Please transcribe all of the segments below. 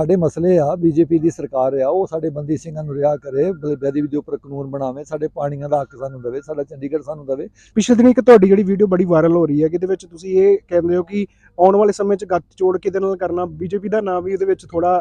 ਸਾਡੇ ਮਸਲੇ ਆ, ਬੀਜੇਪੀ ਦੀ ਸਰਕਾਰ ਆ, ਉਹ ਸਾਡੇ ਬੰਦੀ ਸਿੰਘਾਂ ਨੂੰ ਰਿਹਾ ਕਰੇ ਬੇਦੀ ਦੇ ਉੱਪਰ ਕਾਨੂੰਨ ਬਣਾਵੇ, ਸਾਡੇ ਪਾਣੀਆਂ ਦਾ ਹੱਕ ਸਾਨੂੰ ਦੇਵੇ, ਸਾਡਾ ਚੰਡੀਗੜ੍ਹ ਸਾਨੂੰ ਦੇਵੇ। ਪਿਛਲੇ ਦਿਨੀ ਇੱਕ ਤੁਹਾਡੀ ਜਿਹੜੀ ਵੀਡੀਓ ਬੜੀ ਵਾਇਰਲ ਹੋ ਰਹੀ ਹੈ, ਜਿਹਦੇ ਵਿੱਚ ਤੁਸੀਂ ਇਹ ਕਹਿੰਦੇ ਹੋ ਕਿ ਆਉਣ ਵਾਲੇ ਸਮੇਂ 'ਚ ਗੱਤ ਜੋੜ ਕਿਹਦੇ ਨਾਲ ਕਰਨਾ, ਬੀਜੇਪੀ ਦਾ ਨਾਮ ਵੀ ਇਹਦੇ ਵਿੱਚ ਥੋੜਾ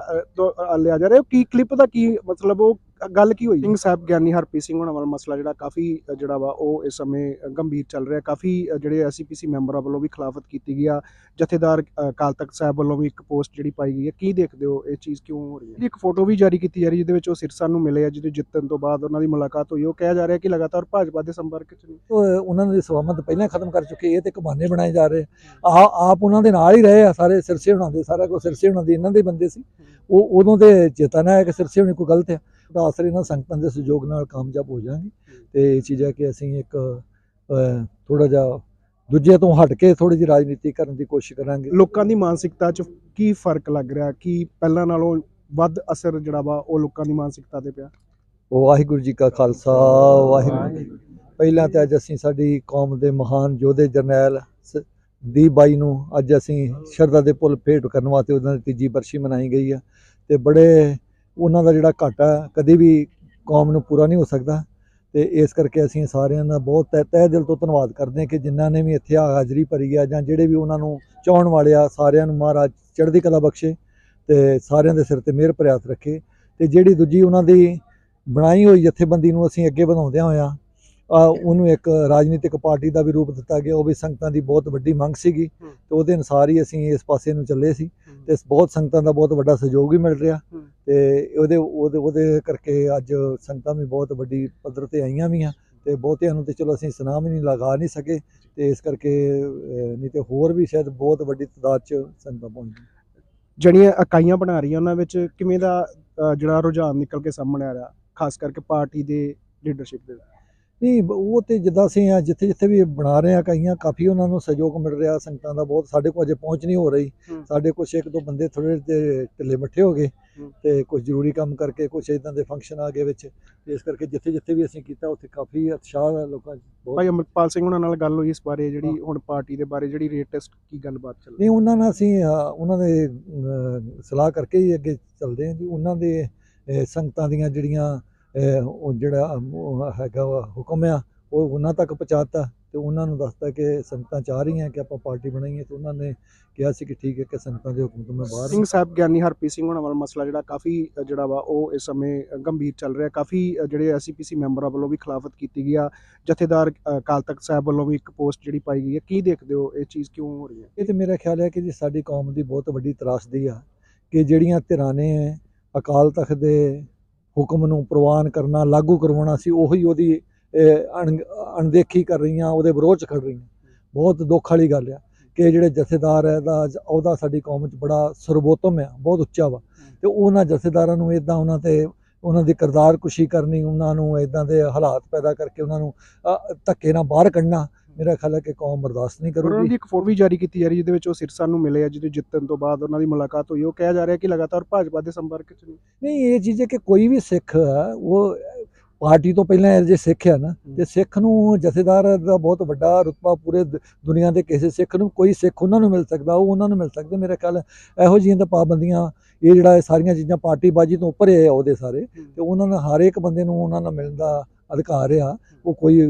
ਲਿਆ ਜਾ ਰਿਹਾ। ਕੀ ਕਲਿੱਪ ਦਾ ਕੀ ਮਤਲਬ ਉਹ ਗੱਲ ਕੀ ਹੋਈ? ਸਿੰਘ ਸਾਹਿਬ ਗਿਆਨੀ ਹਰਪ੍ਰੀਤ ਸਿੰਘ ਹੋਣਾ ਵਾਲਾ ਮਸਲਾ ਜਿਹੜਾ ਕਾਫੀ ਜਿਹੜਾ ਵਾ ਉਹ ਇਸ ਸਮੇਂ ਗੰਭੀਰ ਚੱਲ ਰਿਹਾ। ਕਾਫੀ ਜਿਹੜੇ ਐਸਪੀਸੀ ਮੈਂਬਰਾਂ ਵੱਲੋਂ ਵੀ ਖਿਲਾਫਤ ਕੀਤੀ ਗਈ ਆ। ਜਥੇਦਾਰ ਅ, ਅਕਾਲ ਤਖਤ ਸਾਹਿਬ ਵੱਲੋਂ ਵੀ ਇੱਕ ਪੋਸਟ ਜਿਹੜੀ ਪਾਈ ਗਈ ਹੈ ਕੀ ਦੇਖਦੇ ਹੋ ਇਹ ਚੀਜ਼ ਕਿਉਂ ਹੋ ਰਹੀ ਹੈ? ਇੱਕ ਫੋਟੋ ਵੀ ਜਾਰੀ ਕੀਤੀ ਜਾ ਰਹੀ ਜਿਹਦੇ ਵਿੱਚ ਉਹ ਸਿਰਸਾ ਨੂੰ ਮਿਲੇ ਆ ਜਿਹਦੇ ਜਿੱਤਣ ਤੋਂ ਬਾਅਦ ਉਹਨਾਂ ਦੀ ਮੁਲਾਕਾਤ ਹੋਈ। ਉਹ ਕਿਹਾ ਜਾ ਰਿਹਾ ਕਿ ਲਗਾਤਾਰ ਭਾਜਪਾ ਦੇ ਸੰਪਰਕ 'ਚ ਨੇ। ਉਹ ਉਹਨਾਂ ਦੇ ਸਵਾਮਤ ਪਹਿਲਾਂ ਖਤਮ ਕਰ ਚੁੱਕੇ ਇਹ ਤੇ ਕਬਾਨੇ ਬਣਾਏ ਜਾ ਰਹੇ ਆ। ਆਪ ਉਹਨਾਂ ਦੇ ਨਾਲ ਹੀ ਰਹੇ ਆ ਸਾਰੇ ਸਿਰਸੇ ਹੁਣਾਂ ਦੇ ਸਾਰਾ ਕੁਝ ਸਿਰਸੇ ਹੁਣਾਂ ਦੇ ਇਹਨਾਂ ਦੇ ਬੰਦੇ ਸੀ। ਉਹ ਉਦੋਂ ਤੇ ਚੇਤਨ ਹੈ ਕਿ ਸਿਰਸੇ ਹੁਣੀ ਕੋਈ ਗਲਤ ਹੈ ਤਾਂ ਆਸਰੇ ਨਾਲ ਸੰਗਤਾਂ ਦੇ ਸਹਿਯੋਗ ਨਾਲ ਕਾਮਯਾਬ ਹੋ ਜਾਾਂਗੇ ਤੇ ਇਹ ਚੀਜ਼ ਹੈ ਕਿ ਅਸੀਂ ਇੱਕ ਥੋੜਾ ਜਿਹਾ ਦੂਜੇ ਤੋਂ ਹਟ ਕੇ ਥੋੜੀ ਜਿਹੀ ਰਾਜਨੀਤੀ ਕਰਨ ਦੀ ਕੋਸ਼ਿਸ਼ ਕਰਾਂਗੇ। ਲੋਕਾਂ ਦੀ ਮਾਨਸਿਕਤਾ 'ਚ ਕੀ ਫ਼ਰਕ ਲੱਗ ਰਿਹਾ? ਕੀ ਪਹਿਲਾਂ ਨਾਲੋਂ ਵੱਧ ਅਸਰ ਜਿਹੜਾ ਵਾ ਉਹ ਲੋਕਾਂ ਦੀ ਮਾਨਸਿਕਤਾ ਤੇ ਪਿਆ? ਵਾਹਿਗੁਰੂ ਜੀ ਕਾ ਖਾਲਸਾ ਵਾਹਿਗੁਰੂ ਜੀ। ਪਹਿਲਾਂ ਤੇ ਅੱਜ ਅਸੀਂ ਸਾਡੀ ਕੌਮ ਦੇ ਮਹਾਨ ਯੋਧੇ ਜਰਨੈਲ ਦੀਪ ਬਾਈ ਨੂੰ ਅੱਜ ਅਸੀਂ ਸ਼ਰਧਾ ਦੇ ਪੁੱਲ ਭੇਟ ਕਰਨ ਵਾਸਤੇ ਉਹਨਾਂ ਦੀ ਤੀਜੀ ਬਰਸ਼ੀ ਮਨਾਈ ਗਈ ਆ। ਤੇ ਬੜੇ ਉਹਨਾਂ ਦਾ ਜਿਹੜਾ ਘਾਟਾ ਕਦੇ ਵੀ ਕੌਮ ਨੂੰ ਪੂਰਾ ਨਹੀਂ ਹੋ ਸਕਦਾ। ਤੇ ਇਸ ਕਰਕੇ ਅਸੀਂ ਸਾਰਿਆਂ ਦਾ ਬਹੁਤ ਤਹਿ ਤਹਿ ਦਿਲ ਤੋਂ ਧੰਨਵਾਦ ਕਰਦੇ ਹਾਂ ਕਿ ਜਿਨ੍ਹਾਂ ਨੇ ਵੀ ਇੱਥੇ ਹਾਜ਼ਰੀ ਭਰੀ ਆ ਜਾਂ ਜਿਹੜੇ ਵੀ ਉਹਨਾਂ ਨੂੰ ਚਾਹਣ ਵਾਲੇ ਆ ਸਾਰਿਆਂ ਨੂੰ ਮਹਾਰਾਜ ਚੜ੍ਹਦੀ ਕਲਾ ਬਖਸ਼ੇ ਤੇ ਸਾਰਿਆਂ ਦੇ ਸਿਰ ਤੇ ਮਿਹਰ ਭਰਿਆਤ ਰੱਖੇ। ਤੇ ਜਿਹੜੀ ਦੂਜੀ ਉਹਨਾਂ ਦੀ ਬਣਾਈ ਹੋਈ ਜਥੇਬੰਦੀ ਨੂੰ ਅਸੀਂ ਅੱਗੇ ਵਧਾਉਂਦਿਆਂ ਹੋਇਆਂ ਆ ਉਹਨੂੰ ਇੱਕ ਰਾਜਨੀਤਿਕ ਪਾਰਟੀ ਦਾ ਵੀ ਰੂਪ ਦਿੱਤਾ ਗਿਆ। ਉਹ ਵੀ ਸੰਗਤਾਂ ਦੀ ਬਹੁਤ ਵੱਡੀ ਮੰਗ ਸੀਗੀ। ਤੇ ਉਹਦੇ ਅਨੁਸਾਰ ਹੀ ਅਸੀਂ ਇਸ ਪਾਸੇ ਨੂੰ ਚੱਲੇ ਸੀ ਤੇ ਬਹੁਤ ਸੰਗਤਾਂ ਦਾ ਬਹੁਤ ਵੱਡਾ ਸਹਿਯੋਗ ਵੀ ਮਿਲ ਰਿਹਾ। ਤੇ ਉਹਦੇ ਉਹਦੇ ਉਹਦੇ ਕਰਕੇ ਅੱਜ ਸੰਗਤਾਂ ਵੀ ਬਹੁਤ ਵੱਡੀ ਪੱਧਰ ਤੇ ਆਈਆਂ ਵੀ ਆ ਤੇ ਬਹੁਤਿਆਂ ਨੂੰ ਤੇ ਚਲੋ ਅਸੀਂ ਸੁਨਾਮ ਹੀ ਨਹੀਂ ਲਗਾ ਨਹੀਂ ਸਕੇ ਤੇ ਇਸ ਕਰਕੇ ਨਹੀਂ ਤੇ ਹੋਰ ਵੀ ਸ਼ਾਇਦ ਬਹੁਤ ਵੱਡੀ ਤਾਦਾਦ ਚ ਸੰਗਤਾਂ ਪਹੁੰਚੀਆਂ ਜਿਹੜੀਆਂ ਇਕਾਈਆਂ ਬਣਾ ਰਹੀਆਂ ਉਹਨਾਂ ਵਿੱਚ ਕਿਵੇਂ ਦਾ ਜਿਹੜਾ ਰੁਝਾਨ ਨਿਕਲ ਕੇ ਸਾਹਮਣੇ ਆ ਰਿਹਾ ਖਾਸ ਕਰਕੇ ਪਾਰਟੀ ਦੇ ਲੀਡਰਸ਼ਿਪ ਦੇ ਨਹੀਂ ਉਹ ਤੇ ਜਿੱਦਾਂ ਅਸੀਂ ਆ ਜਿੱਥੇ ਜਿੱਥੇ ਵੀ ਬਣਾ ਰਹੇ ਆ ਕਈਆਂ ਕਾਫੀ ਉਹਨਾਂ ਨੂੰ ਸਹਿਯੋਗ ਮਿਲ ਰਿਹਾ ਸੰਗਤਾਂ ਦਾ ਬਹੁਤ ਸਾਡੇ ਕੋਲ ਅਜੇ ਪਹੁੰਚ ਨਹੀਂ ਹੋ ਰਹੀ। ਸਾਡੇ ਕੁਛ ਇੱਕ ਦੋ ਬੰਦੇ ਥੋੜੇ ਜਿਹੇ ਢਿੱਲੇ ਮੱਠੇ ਹੋ ਗਏ। ਤੇ ਕੁਝ ਜ਼ਰੂਰੀ ਕੰਮ ਕਰਕੇ ਕੁਝ ਇਦਾਂ ਦੇ ਫੰਕਸ਼ਨ ਆ ਗਏ ਵਿੱਚ। ਇਸ ਕਰਕੇ ਜਿੱਥੇ ਜਿੱਥੇ ਵੀ ਅਸੀਂ ਕੀਤਾ ਉੱਥੇ ਕਾਫੀ ਉਤਸ਼ਾਹ ਲੋਕਾਂ 'ਚ ਬਹੁਤ। ਭਾਈ ਅਮਰਪਾਲ ਸਿੰਘ ਉਹਨਾਂ ਨਾਲ ਗੱਲ ਹੋਈ ਇਸ ਬਾਰੇ ਜਿਹੜੀ ਹੁਣ ਪਾਰਟੀ ਦੇ ਬਾਰੇ ਜਿਹੜੀ ਰੇਟੈਸਟ ਕੀ ਗੱਲਬਾਤ ਚੱਲ ਰਹੀ ਨਹੀਂ ਉਹਨਾਂ ਨਾਲ ਅਸੀਂ ਅ, ਉਹਨਾਂ ਦੇ ਅ, ਸਲਾਹ ਕਰਕੇ ਹੀ ਅੱਗੇ ਚੱਲਦੇ ਹਾਂ ਜੀ। ਉਹਨਾਂ ਦੇ ਅ, ਸੰਗਤਾਂ ਦੀਆਂ ਜਿਹੜੀਆਂ ਅ, ਉਹ ਜਿਹੜਾ ਉਹ ਹੈਗਾ ਵਾ ਹੁਕਮ ਆ ਉਹ ਉਹਨਾਂ ਤੱਕ ਪਹੁੰਚਾਤਾ ਤੇ ਉਹਨਾਂ ਨੂੰ ਦੱਸਤਾ ਕਿ ਸੰਗਤਾਂ ਚਾਹ ਰਹੀਆਂ ਕਿ ਆਪਾਂ ਪਾਰਟੀ ਬਣਾਈਏ ਤੇ ਉਹਨਾਂ ਨੇ ਕਿਹਾ ਸੀ ਕਿ ਠੀਕ ਹੈ ਕਿ ਸੰਗਤਾਂ ਦੇ ਹੁਕਮ ਤੋਂ ਮੈਂ ਬਾਹਰ ਸਿੰਘ ਸਾਹਿਬ ਗਿਆਨੀ ਹਰਪ੍ਰੀਤ ਸਿੰਘ ਹੋਣਾ ਵਾਲਾ ਮਸਲਾ ਜਿਹੜਾ ਕਾਫੀ ਜਿਹੜਾ ਵਾ ਉਹ ਇਸ ਸਮੇਂ ਗੰਭੀਰ ਚੱਲ ਰਿਹਾ। ਕਾਫੀ ਜਿਹੜੇ ਐਸਪੀਸੀ ਮੈਂਬਰਾਂ ਵੱਲੋਂ ਵੀ ਖਿਲਾਫਤ ਕੀਤੀ ਗਈ ਆ। ਜਥੇਦਾਰ ਅ, ਅਕਾਲ ਤਖਤ ਸਾਹਿਬ ਵੱਲੋਂ ਵੀ ਇੱਕ ਪੋਸਟ ਜਿਹੜੀ ਪਾਈ ਗਈ ਹੈ ਕੀ ਦੇਖਦੇ ਹੋ ਇਹ ਚੀਜ਼ ਕਿਉਂ ਹੋ ਰਹੀ ਹੈ? ਇਹ ਤੇ ਮੇਰਾ ਖਿਆਲ ਹੈ ਕਿ ਜੀ ਸਾਡੀ ਕੌਮ ਦੀ ਬਹੁਤ ਵੱਡੀ ਤਰਾਸਦੀ ਆ ਕਿ ਜਿਹੜੀਆਂ ਧਿਰਾਂ ਨੇ ਅਕਾਲ ਤਖਤ ਦੇ ਹੁਕਮ ਨੂੰ ਪ੍ਰਵਾਨ ਕਰਨਾ ਲਾਗੂ ਕਰਵਾਉਣਾ ਸੀ ਉਹੀ ਉਹਦੀ ਅਣਦੇਖੀ ਕਰ ਰਹੀਆਂ ਉਹਦੇ ਵਿਰੋਧ ਚ ਖੜ ਰਹੀਆਂ। ਬਹੁਤ ਦੁੱਖ ਵਾਲੀ ਗੱਲ ਆ ਕਿ ਜਿਹੜੇ ਜਥੇਦਾਰ ਹੈ ਦਾ ਉਹਦਾ ਸਾਡੀ ਕੌਮ 'ਚ ਬੜਾ ਸਰਬੋਤਮ ਆ ਬਹੁਤ ਉੱਚਾ ਵਾ। ਤੇ ਉਹਨਾਂ ਜਥੇਦਾਰਾਂ ਨੂੰ ਇਦਾਂ ਉਹਨਾਂ ਤੇ ਉਹਨਾਂ ਦੀ ਕਿਰਦਾਰ ਕੁਸ਼ੀ ਕਰਨੀ ਉਹਨਾਂ ਨੂੰ ਇਦਾਂ ਦੇ ਹਾਲਾਤ ਪੈਦਾ ਕਰਕੇ ਉਹਨਾਂ ਨੂੰ ਧੱਕੇ ਨਾਲ ਬਾਹਰ ਕੱਢਣਾ ਮੇਰਾ ਖਿਆਲ ਹੈ ਕਿ ਕੌਮ ਬਰਦਾਸ਼ਤ ਨਹੀਂ ਪਰ ਉਹਨਾਂ ਕਰੂਗੀ ਦੀ ਇੱਕ ਫੋਟੋ ਵੀ ਜਾਰੀ ਕੀਤੀ ਜਾ ਰਹੀ ਜਿਹਦੇ ਵਿੱਚ ਉਹ ਸਿਰਸਾ ਨੂੰ ਮਿਲੇ ਆ ਜਿਹਦੇ ਜਿੱਤਣ ਤੋਂ ਬਾਅਦ ਉਹਨਾਂ ਦੀ ਮੁਲਾਕਾਤ ਹੋਈ। ਉਹ ਕਿਹਾ ਜਾ ਰਿਹਾ ਕਿ ਲਗਾਤਾਰ ਭਾਜਪਾ ਦੇ ਸੰਪਰਕ 'ਚ ਨਹੀਂ ਇਹ ਚੀਜ਼ ਹੈ ਕਿ ਕੋਈ ਵੀ ਸਿੱਖ ਉਹ ਪਾਰਟੀ ਤੋਂ ਪਹਿਲਾਂ ਇਹ ਜੇ ਸਿੱਖ ਆ ਨਾ ਤੇ ਸਿੱਖ ਨੂੰ ਜਥੇਦਾਰ ਦਾ ਬਹੁਤ ਵੱਡਾ ਰੁਤਬਾ ਪੂਰੇ ਦੁਨੀਆ ਦੇ ਕਿਸੇ ਸਿੱਖ ਨੂੰ ਕੋਈ ਸਿੱਖ ਉਹਨਾਂ ਨੂੰ ਮਿਲ ਸਕਦਾ ਉਹ ਉਹਨਾਂ ਨੂੰ ਮਿਲ ਸਕਦੇ ਮੇਰੇ ਖਿਆਲ ਇਹੋ ਜਿਹੀਆਂ ਤਾਂ ਪਾਬੰਦੀਆਂ ਇਹ ਜਿਹੜਾ ਇਹ ਸਾਰੀਆਂ ਚੀਜ਼ਾਂ ਪਾਰਟੀ ਬਾਜੀ ਤੋਂ ਉੱਪਰ ਹੈ ਉਹਦੇ ਸਾਰੇ ਤੇ ਉਹਨਾਂ ਨੂੰ ਹਰ ਇੱਕ ਬੰਦੇ ਨੂੰ ਉਹਨਾਂ ਨਾਲ ਮਿਲਣ ਦਾ ਅਧਿਕਾਰ ਆ, ਉਹ ਕੋਈ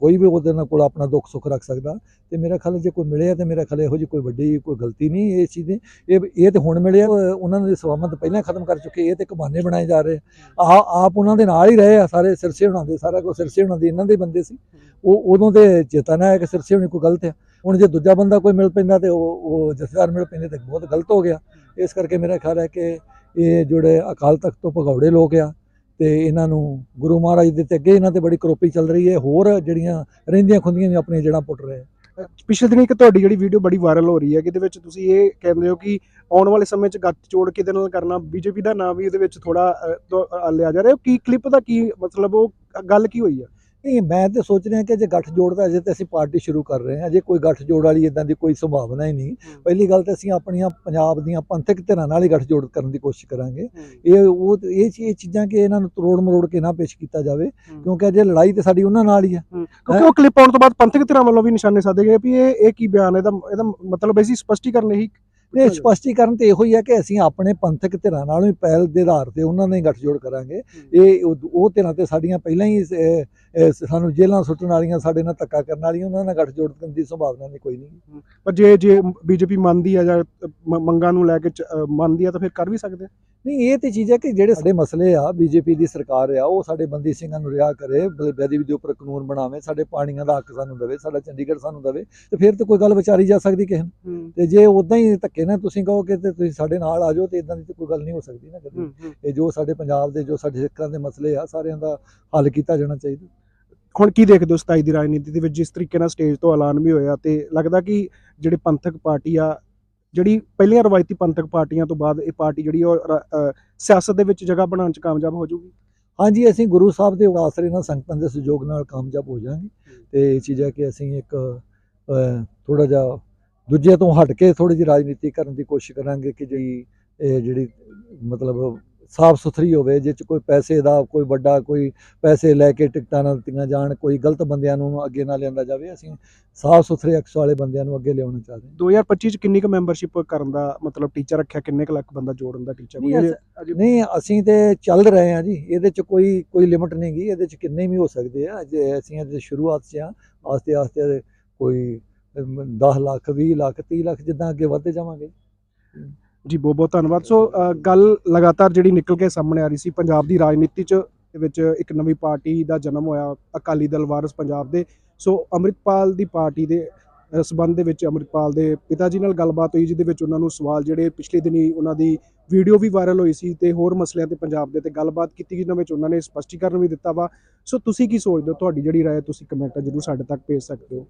ਕੋਈ ਵੀ ਉਹਦੇ ਨਾਲ ਕੋਲ ਆਪਣਾ ਦੁੱਖ ਸੁੱਖ ਰੱਖ ਸਕਦਾ ਤੇ ਮੇਰਾ ਖਿਆਲ ਜੇ ਕੋਈ ਮਿਲਿਆ ਤੇ ਮੇਰਾ ਖਿਆਲ ਇਹੋ ਜਿਹੀ ਕੋਈ ਵੱਡੀ ਕੋਈ ਗਲਤੀ ਨਹੀਂ ਇਸ ਚੀਜ਼ ਦੀ। ਇਹ ਇਹ ਤੇ ਹੁਣ ਮਿਲਿਆ ਉਹ ਉਹਨਾਂ ਦੇ ਸਵਾਮਤ ਪਹਿਲਾਂ ਖਤਮ ਕਰ ਚੁੱਕੇ, ਇਹ ਤੇ ਕਬਾਨੇ ਬਣਾਏ ਜਾ ਰਹੇ ਆ। ਆਪ ਉਹਨਾਂ ਦੇ ਨਾਲ ਹੀ ਰਹੇ ਆ, ਸਾਰੇ ਸਿਰਸੇ ਬਣਾਉਂਦੇ ਦੇ ਸਾਰਾ ਕੁਝ ਸਿਰਸੇ ਬਣਾਉਂਦੇ, ਇਹਨਾਂ ਦੇ ਬੰਦੇ ਸੀ। ਉਹ, ਉਦੋਂ ਤੇ ਨਾ ਹੈ ਕਿ ਸਿਰਸੇ ਹੋਣੀ ਕੋਈ ਗਲਤ ਹੈ ਹੁਣ ਜੇ ਦੂਜਾ ਬੰਦਾ ਕੋਈ ਮਿਲ ਪੈਂਦਾ ਤੇ ਉਹ ਉਹ ਜਥੇਦਾਰ ਮਿਲ ਪੈਂਦੇ ਤੇ ਬਹੁਤ ਗਲਤ ਹੋ ਗਿਆ। ਇਸ ਕਰਕੇ ਮੇਰਾ ਖਿਆਲ ਹੈ ਕਿ ਇਹ ਜਿਹੜੇ ਅਕਾਲ ਤਖਤ ਤੋਂ ਭਗੌੜੇ ਲੋਕ ਆ ਤੇ ਇਹਨਾਂ ਨੂੰ ਗੁਰੂ ਮਹਾਰਾਜ ਦੇ ਤੇ ਅੱਗੇ ਇਹਨਾਂ ਤੇ ਬੜੀ ਕਰੋਪੀ ਚੱਲ ਰਹੀ ਹੈ। ਹੋਰ ਜਿਹੜੀਆਂ ਰਹਿੰਦੀਆਂ ਖੁੰਦੀਆਂ ਵੀ ਆਪਣੀਆਂ ਜੜ੍ਹਾਂ ਪੁੱਟ ਰਹੇ ਪਿਛਲੇ ਦਿਨੀ ਇੱਕ ਤੁਹਾਡੀ ਜਿਹੜੀ ਵੀਡੀਓ ਬੜੀ ਵਾਇਰਲ ਹੋ ਰਹੀ ਹੈ, ਜਿਹਦੇ ਵਿੱਚ ਤੁਸੀਂ ਇਹ ਕਹਿੰਦੇ ਹੋ ਕਿ ਆਉਣ ਵਾਲੇ ਸਮੇਂ 'ਚ ਗੱਤ ਜੋੜ ਕਿਹਦੇ ਨਾਲ ਕਰਨਾ, ਬੀਜੇਪੀ ਦਾ ਨਾਮ ਵੀ ਇਹਦੇ ਵਿੱਚ ਥੋੜਾ ਲਿਆ ਜਾ ਰਿਹਾ। ਉਹ ਕੀ ਕਲਿੱਪ ਦਾ ਕੀ ਮਤਲਬ, ਉਹ ਗੱਲ ਕੀ ਹੋਈ ਆ ਨਹੀਂ ਮੈਂ ਤੇ ਸੋਚ ਰਿਹਾ ਕਿ ਜੇ ਗੱਠ ਜੋੜਦਾ ਅਜੇ ਤੇ ਅਸੀਂ ਪਾਰਟੀ ਸ਼ੁਰੂ ਕਰ ਰਹੇ ਹਾਂ ਅਜੇ ਕੋਈ ਗੱਠ ਜੋੜ ਵਾਲੀ ਇਦਾਂ ਦੀ ਕੋਈ ਸੰਭਾਵਨਾ ਹੀ ਨਹੀਂ। ਪਹਿਲੀ ਗੱਲ ਤਾਂ ਅਸੀਂ ਆਪਣੀਆਂ ਪੰਜਾਬ ਦੀਆਂ ਪੰਥਕ ਧਿਰਾਂ ਨਾਲ ਹੀ ਗੱਠ ਜੋੜ ਕਰਨ ਦੀ ਕੋਸ਼ਿਸ਼ ਕਰਾਂਗੇ। ਇਹ ਉਹ ਇਹ ਇਹ ਚੀਜ਼ਾਂ ਕਿ ਇਹਨਾਂ ਨੂੰ ਤਰੋੜ ਮਰੋੜ ਕੇ ਨਾ ਪੇਸ਼ ਕੀਤਾ ਜਾਵੇ ਕਿਉਂਕਿ ਅਜੇ ਲੜਾਈ ਤੇ ਸਾਡੀ ਉਹਨਾਂ ਨਾਲ ਹੀ ਆ ਕਿਉਂਕਿ ਉਹ ਕਲਿੱਪ ਆਉਣ ਤੋਂ ਬਾਅਦ ਪੰਥਕ ਧਿਰਾਂ ਵੱਲੋਂ ਵੀ ਨਿਸ਼ਾਨੇ ਸਾਧੇ ਗਏ ਵੀ ਇਹ ਇਹ ਕੀ ਬਿਆਨ ਹੈ? ਇਹਦਾ ਇਹਦਾ ਮਤਲਬ ਅਸੀਂ ਸਪਸ਼ਟੀਕਰਨ ਇਹੀ ਇਹ ਸਪਸ਼ਟੀਕਰਨ ਤੇ ਇਹੋ ਹੀ ਹੈ ਕਿ ਅਸੀਂ ਆਪਣੇ ਪੰਥਕ ਧਿਰਾਂ ਨਾਲ ਵੀ ਪਹਿਲ ਦੇ ਆਧਾਰ ਤੇ ਉਹਨਾਂ ਹੀ ਗੱਠਜੋੜ ਕਰਾਂਗੇ। ਇਹ ਉਹ- ਧਿਰਾਂ ਤੇ ਸਾਡੀਆਂ ਪਹਿਲਾਂ ਹੀ ਸਾਨੂੰ ਜੇਲ੍ਹਾਂ ਸੁੱਟਣ ਵਾਲੀਆਂ ਸਾਡੇ ਨਾਲ ਧੱਕਾ ਕਰਨ ਵਾਲੀਆਂ ਉਹਨਾਂ ਨਾਲ ਗੱਠਜੋੜ ਕਰਨ ਦੀ ਸੰਭਾਵਨਾ ਨਹੀਂ ਕੋਈ ਨਹੀਂ। ਪਰ ਜੇ ਜੇ ਬੀਜੇਪੀ ਮੰਨਦੀ ਆ ਜਾਂ ਮੰਗਾਂ ਨੂੰ ਲੈ ਕੇ ਮੰਨਦੀ ਆ ਤਾਂ ਫਿਰ ਕਰ ਵੀ ਸਕਦੇ ਆ। ਨਹੀਂ ਇਹ ਤੇ ਚੀਜ਼ ਹੈ ਕਿ ਜਿਹੜੇ ਸਾਡੇ ਮਸਲੇ ਆ ਬੀਜੇਪੀ ਦੀ ਸਰਕਾਰ ਆ ਉਹ ਸਾਡੇ ਬੰਦੀ ਸਿੰਘਾਂ ਨੂੰ ਰਿਹਾ ਕਰੇ ਬੇਅਦਬੀ ਦੇ ਉੱਪਰ ਕਾਨੂੰਨ ਬਣਾਵੇ ਸਾਡੇ ਪਾਣੀਆਂ ਦਾ ਹੱਕ ਸਾਨੂੰ ਦੇਵੇ ਸਾਡਾ ਚੰਡੀਗੜ੍ਹ ਸਾਨੂੰ ਦੇਵੇ ਤੇ ਫਿਰ ਤੇ ਕੋਈ ਗੱਲ ਵਿਚਾਰੀ ਜਾ ਸਕਦੀ ਕਿਸੇ ਨੂੰ। ਤੇ ਜੇ ਉਦਾਂ ਹੀ ਧੱਕੇ ਨਾਲ ਤੁਸੀਂ ਕਹੋ ਕਿ ਤੇ ਤੁਸੀਂ ਸਾਡੇ ਨਾਲ ਆ ਜਾਓ ਤੇ ਇਦਾਂ ਦੀ ਤਾਂ ਕੋਈ ਗੱਲ ਨਹੀਂ ਹੋ ਸਕਦੀ ਨਾ ਕਦੇ। ਇਹ ਜੋ ਸਾਡੇ ਪੰਜਾਬ ਦੇ ਜੋ ਸਾਡੇ ਸਿੱਖਾਂ ਦੇ ਮਸਲੇ ਆ ਸਾਰਿਆਂ ਦਾ ਹੱਲ ਕੀਤਾ ਜਾਣਾ ਚਾਹੀਦਾ। ਹੁਣ ਕੀ ਦੇਖਦੇ ਹੋ 27 ਦੀ ਰਾਜਨੀਤੀ ਦੇ ਵਿੱਚ ਜਿਸ ਤਰੀਕੇ ਨਾਲ ਸਟੇਜ ਤੋਂ ਐਲਾਨ ਵੀ ਹੋਇਆ ਤੇ ਲੱਗਦਾ ਕਿ ਜਿਹੜੇ ਪੰਥਕ ਪਾਰਟੀ ਆ ਜਿਹੜੀ ਪਹਿਲੀਆਂ ਰਵਾਇਤੀ ਪੰਥਕ ਪਾਰਟੀਆਂ ਤੋਂ ਬਾਅਦ ਇਹ ਪਾਰਟੀ ਜਿਹੜੀ ਉਹ ਸਿਆਸਤ ਦੇ ਵਿੱਚ ਜਗ੍ਹਾ ਬਣਾਉਣ 'ਚ ਕਾਮਯਾਬ ਹੋ ਜਾਊਗੀ? ਹਾਂਜੀ ਅਸੀਂ ਗੁਰੂ ਸਾਹਿਬ ਦੇ ਆਸਰੇ ਨਾਲ ਸੰਗਤਾਂ ਦੇ ਸਹਿਯੋਗ ਨਾਲ ਕਾਮਯਾਬ ਹੋ ਜਾਾਂਗੇ ਤੇ ਇਹ ਚੀਜ਼ ਹੈ ਕਿ ਅਸੀਂ ਇੱਕ ਥੋੜਾ ਜਿਹਾ ਦੂਜੇ ਤੋਂ ਹਟ ਕੇ ਥੋੜੀ ਜਿਹੀ ਰਾਜਨੀਤੀ ਕਰਨ ਦੀ ਕੋਸ਼ਿਸ਼ ਕਰਾਂਗੇ ਕਿ ਜਿਹੜੀ ਇਹ ਜਿਹੜੀ ਮਤਲਬ ਸਾਫ਼ ਸੁਥਰੀ ਹੋਵੇ ਜਿਸ ਚ ਕੋਈ ਪੈਸੇ ਦਾ ਕੋਈ ਵੱਡਾ ਕੋਈ ਪੈਸੇ ਲੈ ਕੇ ਟਿਕਟਾਂ ਨਾ ਦਿੱਤੀਆਂ ਜਾਣ ਕੋਈ ਗਲਤ ਬੰਦਿਆਂ ਨੂੰ ਅੱਗੇ ਨਾ ਲਿਆਂਦਾ ਜਾਵੇ ਅਸੀਂ ਸਾਫ਼ ਸੁਥਰੇ ਅਕਸ ਵਾਲੇ ਬੰਦਿਆਂ ਨੂੰ ਅੱਗੇ ਲਿਆਉਣਾ ਚਾਹਦੇ ਹਾਂ। 2025 'ਚ ਕਿੰਨੀ ਕੁ ਮੈਂਬਰਸ਼ਿਪ ਕਰਨ ਦਾ ਮਤਲਬ ਟੀਚਰ ਰੱਖਿਆ ਕਿੰਨੇ ਕੁ ਲੱਖ ਬੰਦਾ ਜੋੜਨ ਦਾ ਟੀਚਰ ਨਹੀਂ, ਅਸ- ਨਹੀਂ ਅਸੀਂ ਤੇ ਚੱਲ ਰਹੇ ਹਾਂ ਜੀ ਇਹਦੇ ਚ ਕੋਈ ਕੋਈ ਲਿਮਟ ਨਹੀਂ ਗੀ ਇਹਦੇ ਚ ਕਿੰਨੇ ਵੀ ਹੋ ਸਕਦੇ ਆ ਜੇ ਅਸੀਂ ਅਜੇ ਸ਼ੁਰੂਆਤ 'ਚ ਆ ਆਸਤੇ ਆਸਤੇ ਕੋਈ 10 ਲੱਖ 20 ਲੱਖ 30 ਲੱਖ ਜਿੱਦਾਂ ਅੱਗੇ ਵਧਦੇ ਜਾਵਾਂਗੇ। ਜੀ ਬਹੁਤ ਬਹੁਤ ਧੰਨਵਾਦ। ਸੋ ਗੱਲ ਲਗਾਤਾਰ ਜਿਹੜੀ ਨਿਕਲ ਕੇ ਸਾਹਮਣੇ ਆ ਰਹੀ ਸੀ ਪੰਜਾਬ ਦੀ ਰਾਜਨੀਤੀ 'ਚ ਵਿੱਚ ਇੱਕ ਨਵੀਂ ਪਾਰਟੀ ਦਾ ਜਨਮ ਹੋਇਆ ਅਕਾਲੀ ਦਲ ਵਾਰਸ ਪੰਜਾਬ ਦੇ। ਸੋ ਅੰਮ੍ਰਿਤਪਾਲ ਦੀ ਪਾਰਟੀ ਦੇ ਅ, ਸਬੰਧ ਦੇ ਵਿੱਚ ਅੰਮ੍ਰਿਤਪਾਲ ਦੇ ਪਿਤਾ ਜੀ ਨਾਲ ਗੱਲਬਾਤ ਹੋਈ ਜਿਹਦੇ ਵਿੱਚ ਉਹਨਾਂ ਨੂੰ ਸਵਾਲ ਜਿਹੜੇ ਪਿਛਲੇ ਦਿਨੀ ਉਹਨਾਂ ਦੀ ਵੀਡੀਓ ਵੀ ਵਾਇਰਲ ਹੋਈ ਸੀ ਤੇ ਹੋਰ ਮਸਲਿਆਂ ਤੇ ਪੰਜਾਬ ਦੇ ਤੇ ਗੱਲਬਾਤ ਕੀਤੀ ਜਿਹਨਾਂ ਵਿੱਚ ਉਹਨਾਂ ਨੇ ਸਪਸ਼ਟੀਕਰਨ ਵੀ ਦਿੱਤਾ ਵਾ। ਸੋ ਤੁਸੀਂ ਕੀ ਸੋਚਦੇ ਹੋ? ਤੁਹਾਡੀ ਜਿਹੜੀ ਰਾਏ ਤੁਸੀਂ ਕਮੈਂਟਾਂ ਜ਼ਰੂਰ ਸਾਡੇ ਤੱਕ ਭੇਜ ਸਕਦੇ ਹੋ।